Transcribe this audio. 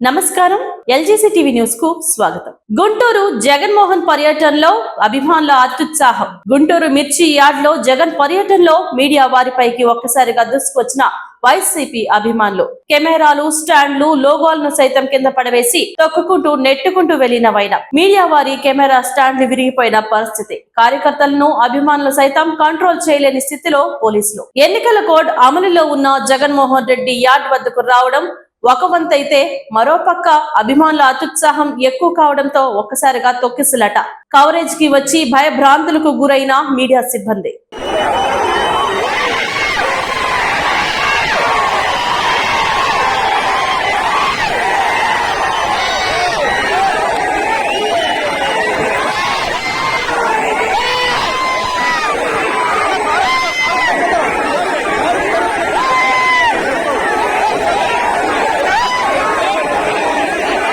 నమస్కారం. LGC TV న్యూస్కు స్వాగతం. గుంటూరు జగన్మోహన్ పర్యటనలో అభిమానుల అత్యుత్సాహం. గుంటూరు మిర్చి యార్డ్లో జగన్ పర్యటనలో మీడియా వారిపైకి ఒక్కసారిగా దూసుకొచ్చిన వైసీపీ అభిమానులు. కెమెరాలు స్టాండ్లు లోగోలను సైతం కింద పడవేసి తొక్కుకుంటూ నెట్టుకుంటూ వెళ్ళిన వైన. మీడియా వారి కెమెరా స్టాండ్లు విరిగిపోయిన పరిస్థితి. కార్యకర్తలను అభిమానులు సైతం కంట్రోల్ చేయలేని స్థితిలో పోలీసులు. ఎన్నికల కోడ్ అమలులో ఉన్న జగన్మోహన్ రెడ్డి యార్డ్ వద్దకు రావడం ఒక వంతైతే మరోపక్క అభిమానుల అత్యుత్సాహం ఎక్కువ కావడంతో ఒక్కసారిగా తొక్కిసలట. కవరేజ్కి వచ్చి భయభ్రాంతులకు గురైన మీడియా సిబ్బంది.